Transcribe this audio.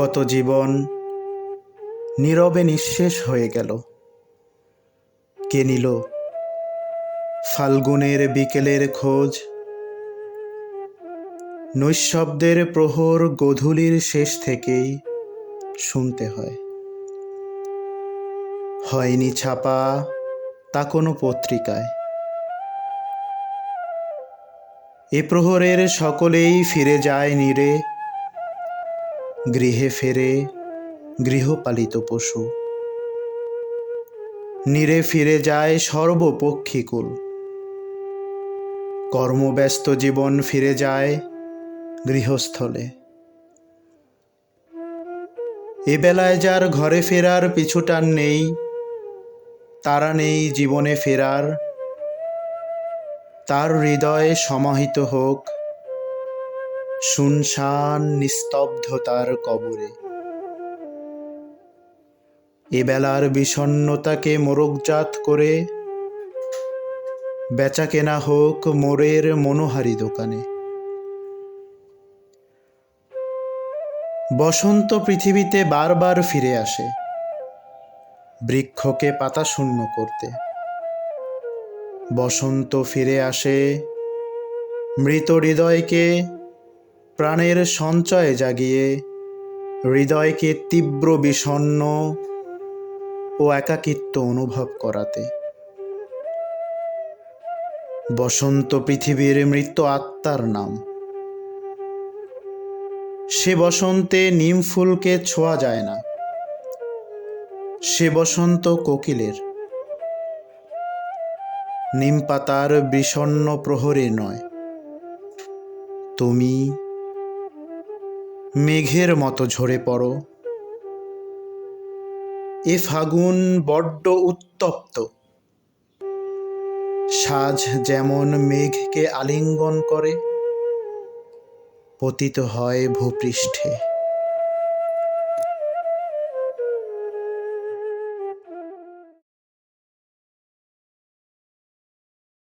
কত জীবন নীরবে নিঃশেষ হয়ে গেল। কে নিল ফাল্গুনের বিকেলের খোঁজ? নৈশব্দের প্রহর গধূলির শেষ থেকেই শুনতে হয়। হয়নি ছাপা তা কোনো পত্রিকায়। এ প্রহরের সকলেই ফিরে যায় নীরে। গৃহে ফেরে গৃহপালিত পশু। নিরে ফিরে যায় সর্বপক্ষীকুল। কর্মব্যস্ত জীবন ফিরে যায় গৃহস্থলে। এ বেলায় যার ঘরে ফেরার পিছুটান নেই, তারা নেই জীবনে ফেরার। তার হৃদয়ে সমাহিত হোক শুনশান নিস্তব্ধতার কবরে। এবেলার বিষণ্ণতাকে মোরগজাত করে বেচা কেনা হোক মোরের মনোহারি দোকানে। বসন্ত পৃথিবীতে বারবার ফিরে আসে বৃক্ষকে পাতা শূন্য করতে। বসন্ত ফিরে আসে মৃত হৃদয়কে প্রাণের সঞ্চয় জাগিয়ে হৃদয়কে তীব্র বিষণ্ণ ও একাকিত্ব অনুভব করাতে। বসন্ত পৃথিবীর মৃত আত্মার নাম। সে বসন্তে নিম ফুলকে ছোঁয়া যায় না। সে বসন্ত কোকিলের। নিম পাতার বিষণ্ণ প্রহরে নয়। তুমি মেঘের মতো ঝরে পড়ো। এ ফাগুন বড্ড উত্তপ্ত। সাজ যেমন মেঘকে আলিঙ্গন করে, পতিত হয় ভূপৃষ্ঠে।